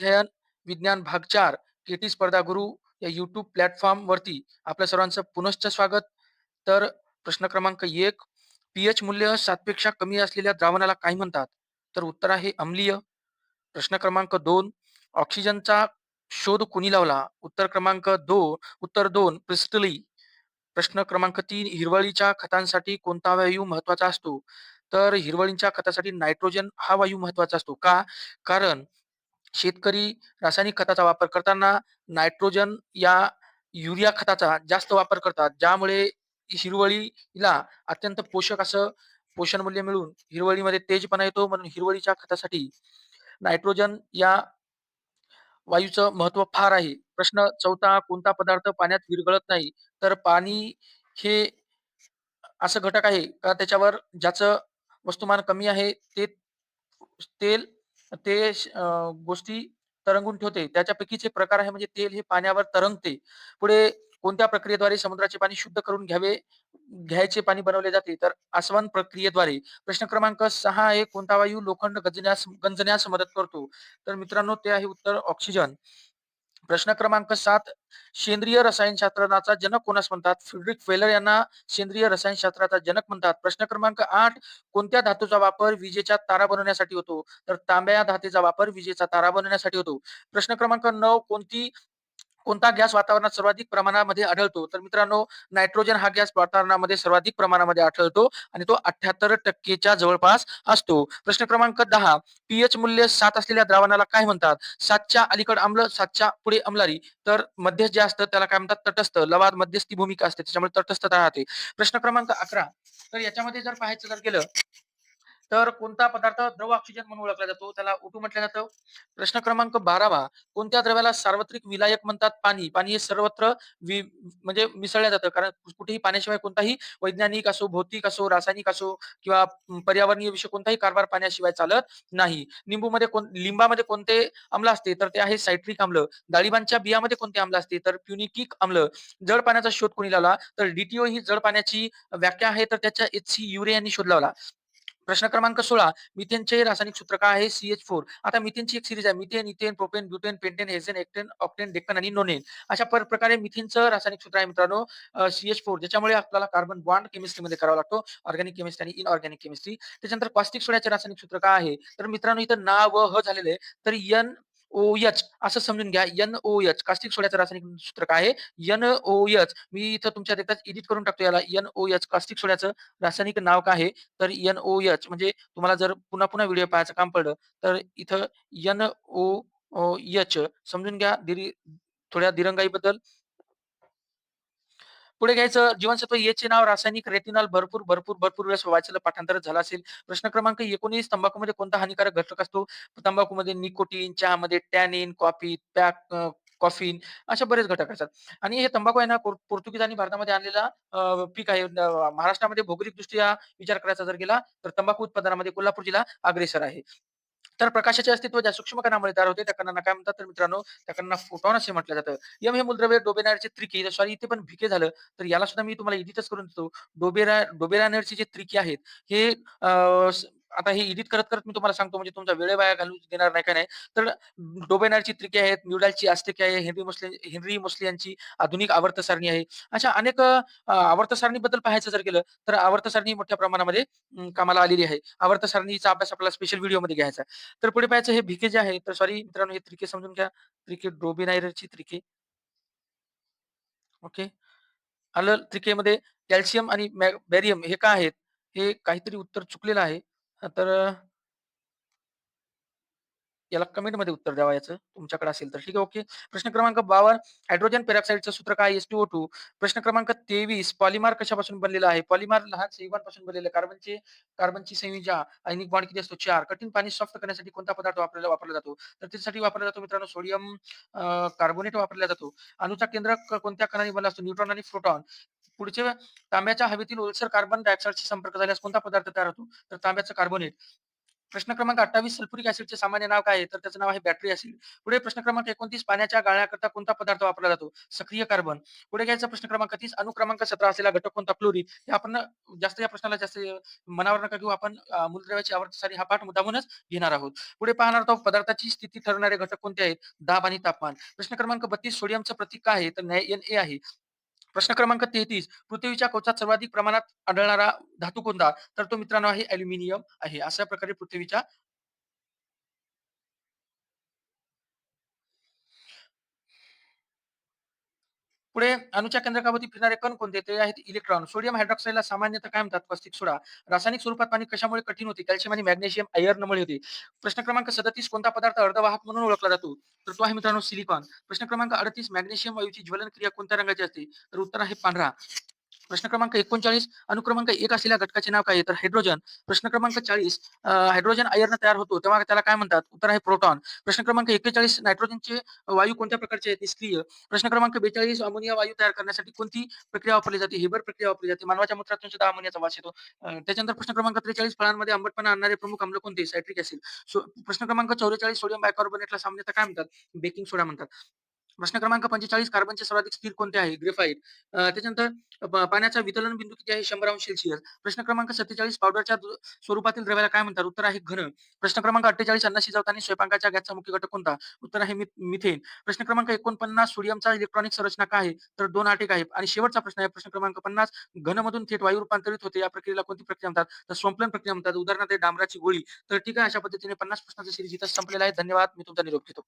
अध्ययन विज्ञान भाग 4 केटी स्पर्धा गुरु या YouTube प्लॅटफॉर्मवरती आपल्या सर्वांचं पुनश्च स्वागत. तर प्रश्न क्रमांक एक पी-एच मूल्य सातपेक्षा कमी असलेल्या द्रावणाला काय म्हणतात? तर उत्तर आहे अम्लीय. प्रश्न क्रमांक दोन ऑक्सिजनचा शोध कोणी लावला? उत्तर क्रमांक दो उत्तर दोन प्रिस्टली. प्रश्न क्रमांक तीन हिरवळीच्या खतांसाठी कोणता वायू महत्त्वाचा असतो? तर हिरवळीच्या खतासाठी नायट्रोजन हा वायू महत्त्वाचा असतो. का? कारण शेतकरी रासायनिक खताचा वापर करताना नायट्रोजन या युरिया खताचा जास्त वापर करतात. ज्यामुळे हिरवळीला अत्यंत पोषक असं पोषण मूल्य मिळून हिरवळीमध्ये तेजपणा येतो. म्हणून हिरवळीच्या खतासाठी नायट्रोजन या वायूचं महत्त्व फार आहे. प्रश्न चौथा कोणता पदार्थ पाण्यात विरघळत नाही? तर पाणी हे असं घटक आहे का त्याच्यावर ज्याचं वस्तुमान कमी आहे ते तेल ते अ, गोष्टी तरंगून ठेवते. त्याच्यापैकीच एक प्रकार आहे म्हणजे तेल हे पाण्यावर तरंगते. पुढे कोणत्या प्रक्रियेद्वारे समुद्राचे पाणी शुद्ध करून घ्यावे घ्यायचे पाणी बनवले जाते? तर आसवन प्रक्रियेद्वारे. प्रश्न क्रमांक 6 आहे कोणता वायू लोखंड गंजण्यास गंजण्यास मदत करतो? तर मित्रांनो ते आहे उत्तर ऑक्सिजन. प्रश्न क्रमांक सात सेंद्रिय रसायनशास्त्राचा जनक कोणास म्हणतात? फ्रिडरिक फेलर यांना सेंद्रिय रसायनशास्त्राचा जनक म्हणतात. प्रश्न क्रमांक आठ कोणत्या धातूचा वापर विजेच्या तारा बनवण्यासाठी होतो? तर तांब्या या धातूचा वापर विजेचा तारा बनवण्यासाठी होतो. प्रश्न क्रमांक नऊ कोणती कोणता गॅस वातावरणात सर्वाधिक प्रमाणामध्ये आढळतो? तर मित्रांनो नायट्रोजन हा गॅस वातावरणामध्ये सर्वाधिक प्रमाणामध्ये आढळतो आणि तो अठ्याहत्तर टक्केच्या जवळपास असतो. प्रश्न क्रमांक दहा पीएच मूल्य सात असलेल्या द्रावणाला काय म्हणतात? सातच्या अलीकड आम्ल, सातच्या पुढे अमलारी तर मध्यस्थ जे असतं त्याला काय म्हणतात? तटस्थ. लवाद मध्यस्थी भूमिका असते त्याच्यामुळे तटस्थता राहते. प्रश्न क्रमांक 11 तर याच्यामध्ये जर पाहायचं जर गेलं तर कोणता पदार्थ द्रव ऑक्सिजन म्हणून ओळखला जातो? त्याला O2 म्हटलं जातं. प्रश्न क्रमांक 12 कोणत्या द्रव्याला सार्वत्रिक विलायक म्हणतात? पाणी. पाणी हे सर्वत्र म्हणजे मिसळलं जातं. कारण कुठेही पाण्याशिवाय कोणताही वैज्ञानिक असो, भौतिक असो, रासायनिक असो किंवा पर्यावरणीय विषय कोणताही कारभार पाण्याशिवाय चालत नाही. निंबूमध्ये कोण लिंबामध्ये कोणते आम्ल असते? तर ते आहे सायट्रिक आम्ल. डाळिबांच्या बियामध्ये कोणते आम्ल असते? तर प्युनिकिक आम्ल. जड पाण्याचा शोध कोणी लावला? तर डीटीओ ही जड पाण्याची व्याख्या आहे तर त्याच्या एच सी युरे यांनी शोध लावला. प्रश्न क्रमांक 16 मिथेनचे रासायनिक सूत्र काय आहे? सीएच फोर आता मिथेनची एक सिरीज आहे. Methane, ethane, propane, butane, pentane, hexane heptane, octane, decane आणि नोनेन. अशा पर प्रकारे मिथेनचं रासायनिक सूत्र आहे मित्रांनो सीएच फोर ज्याच्यामुळे आपल्याला कार्बन बॉन्ड केमिस्ट्रीमध्ये करावा लागतो. ऑर्गॅनिक केमिस्ट्री आणि इनऑर्गॅनिक केमिस्ट्री. त्याच्यानंतर कॉस्टिक सोड्याचे रासायनिक सूत्र काय आहे? तर मित्रांनो इथं ना, व, ह झालेलं आहे. तर एच असं समजून घ्या. एन ओ एच कास्टिक सोड्याचं रासायनिक सूत्र काय आहे? NOH. मी इथं तुमच्या देखत एडिट करून टाकतो याला. एन ओ एच कास्टिक सोड्याचं रासायनिक नाव काय आहे? तर एन ओ एच म्हणजे तुम्हाला जर पुन्हा-पुन्हा व्हिडिओ पाहायचं काम पडलं तर इथं एन ओ एच समजून घ्या. दिरी थोड्या दिरंगाईबद्दल. पुढे घ्यायचं जीवनसत्व याचे नाव रासायनिक रेटिनॉल भरपूर, भरपूर, भरपूर वेळेस वाचलं पाठांतर झालं असेल. प्रश्न क्रमांक 19 तंबाखूमध्ये कोणता हानिकारक घटक असतो? तंबाखूमध्ये निकोटीन, चहामध्ये टॅनिन, कॉफी, पॅक अ, कॉफीन बरेच घटक असतात. आणि हे तंबाखू आहे ना पोर्तुगीज आणि भारतामध्ये आणलेला पीक आहे. महाराष्ट्रामध्ये भौगोलिक दृष्ट्या विचार करायचा जर गेला तर तंबाखू उत्पादनामध्ये कोल्हापूर जिल्हा अग्रेसर आहे. तर प्रकाशाचे अस्तित्व ज्या सूक्ष्म कणामुळे तयार होते त्या कणांना काय म्हणतात? तर मित्रांनो त्या कणांना फोटॉन असे म्हटलं जातं. यम हे मूलद्रव्य डोबेनायरचे त्रिके सॉरी इथे पण भिके झालं. तर याला सुद्धा मी तुम्हाला एडिटच करून देतो. डोबेरा डोबेरानरचे जे त्रिके आहेत हे आता हे एडिट करत-करत मी तुम्हाला सांगतो म्हणजे तुमचा वेळ वाया घालू देणार नाही का नाही. तर डोबेनारची त्रिके आहेत, न्यूडलची अस्तेके आहे, हेनरी मोस्ले हेनरी मोस्ले यांची आधुनिक आवर्त सारणी आहे. अशा अनेक आवर्तसारणीबद्दल पाहायचं जर केलं तर आवर्त सारणी मोठ्या प्रमाणामध्ये कामाला आलेली आहे. आवर्तसारणीचा अभ्यास आपल्याला स्पेशल व्हिडिओमध्ये घ्यायचा तर पुढे पाहायचं हे भिके जे आहे तर सॉरी मित्रांनो हे त्रिके समजून घ्या. त्रिके डोबेनायरची त्रिके. ओके. आलं त्रिकेमध्ये कॅल्शियम आणि बॅरियम हे का आहेत? हे काहीतरी उत्तर चुकलेलं आहे. तर अ याला कमेंटमध्ये उत्तर द्यावा याचं तुमच्याकडे असेल तर. ठीक आहे, ओके. प्रश्न क्रमांक 52 हायड्रोजन पेरॉक्साईडचं सूत्र काय H2O2. प्रश्न क्रमांक 23 पॉलिमर कशापासून बनलेला आहे? पॉलिमर लहान संयुगांपासून बनलेलं आहे. कार्बनचे कार्बनची संयुजा आयनिक बॉन्ड किती असतो? 4. कठीण पाणी सॉफ्ट करण्यासाठी कोणता पदार्थ वापरला वापरला जातो? तर त्यासाठी वापरला जातो मित्रांनो सोडियम अ, कार्बोनेट वापरला जातो. अणूचा केंद्रक कोणत्या कणाने बनला असतो? न्यूट्रॉन आणि प्रोटॉन. पुढचे तांब्याच्या हवेतील ओलसर कार्बन डायऑक्साइडशी संपर्क झाल्यास कोणता पदार्थ तयार होतो? तर तांब्याचं कार्बोनेट. प्रश्न क्रमांक 28 सल्फ्युरिक ऍसिडचे सामान्य नाव काय आहे? तर त्याचं नाव आहे बॅटरी असेल पुढे प्रश्न क्रमांक 29 पाण्याच्या गाळण्याकरता कोणता पदार्थ वापरला जातो? सक्रिय कार्बन. पुढे घ्यायचा प्रश्न क्रमांक तीस अनुक्रमांक 17 असलेला घटक कोणता? क्लोरीन. हे आपण जास्त या प्रश्नाला जास्त मनावर नका घेऊ. आपण मूलद्रव्याची आवर्तसारी हा पाठ मुद्दामूनच घेणार आहोत. पुढे पाहणार आहोत पदार्थाची स्थिती ठरवणारे घटक कोणते आहेत? दाब आणि तापमान. प्रश्न क्रमांक 32 सोडियमचं प्रतीक काय आहे? तर ए आहे. प्रश्न क्रमांक 33 पृथ्वीच्या कवचात सर्वाधिक प्रमाणात आढळणारा धातू कोणता? तर तो मित्रांनो आहे अल्युमिनियम आहे. अशा प्रकारे पृथ्वीच्या पुढे अणूच्या केंद्रकावरती फिरणारे कण कोणते? ते आहेत इलेक्ट्रॉन. सोडियम हायड्रॉक्साईडला सामान्यतः काय म्हणतात? Caustic soda. रासायनिक स्वरूपात पाणी कशामुळे कठीण होते? कॅल्शियम आणि मॅग्नेशियम आयर्नमुळे होते. प्रश्न क्रमांक 37 कोणता पदार्थ अर्धवाहक म्हणून ओळखला जातो? तो आहे मित्रांनो सिलिकॉन. प्रश्न क्रमांक 38 मॅग्नेशियम वायूची ज्वलन क्रिया कोणत्या रंगाची असते? तर उत्तर आहे पांढरा. प्रश्न क्रमांक 39 अनुक्रमांक एक असलेल्या घटकाचे नाव काय तर हायड्रोजन. प्रश्न क्रमांक चाळीस हायड्रोजन आयर्न तयार होतो तेव्हा त्याला काय म्हणतात? उत्तर आहे प्रोटॉन. प्रश्न क्रमांक 41 नायट्रोजनचे वायू कोणत्या प्रकारचे आहेत? निष्क्रिय. प्रश्न क्रमांक 42 अमोनिया वायू तयार करण्यासाठी कोणती प्रक्रिया वापरली जाते? हेबर प्रक्रिया वापरली जाते. मानवाच्या मूत्रातून सुद्धा अमोनियाचा वास येतो. त्याच्यानंतर प्रश्न क्रमांक 43 फळांमध्ये आंबटपणा आणणारे प्रमुख आम्ल कोणते? सायट्रिक असेल सो प्रश्न क्रमांक 44 सोडियम बायकार्बोनेटला सामान्यतः काय म्हणतात? बेकिंग सोडा म्हणतात. प्रश्न क्रमांक 45 कार्बनचे सर्वाधिक स्थिर कोणते आहे? ग्रेफाईट त्याच्यानंतर पाण्याचा वितरण बिंदू किती आहे? शंभर अंश सेल्सिअस. प्रश्न क्रमांक 47 पावडरच्या स्वरूपातील द्रव्याला काय म्हणतात? उत्तर आहे घन. प्रश्न क्रमांक 48 अन्न शिजवताना स्वयंपाकाच्या गॅसचा मुख्य घटक कोणता? उत्तर आहे मिथेन. प्रश्न क्रमांक 49 सोडियमचा इलेक्ट्रॉनिक संरचना काय आहे? तर दोन आटेक आहे. आणि शेवटचा प्रश्न आहे प्रश्न क्रमांक 50 घनमधून थेट वायू रूपांतरित होते. या प्रक्रियेला कोणती प्रक्रिया म्हणतात? तर स्वंपलन प्रक्रिया म्हणतात. उदाहरणार्थ डांबराची गोळी. तर ठीक आहे अशा पद्धतीने पन्नास प्रश्नाचा सिरीज इथं संपलेला आहे. धन्यवाद. मी तुमचा निरोप घेतो.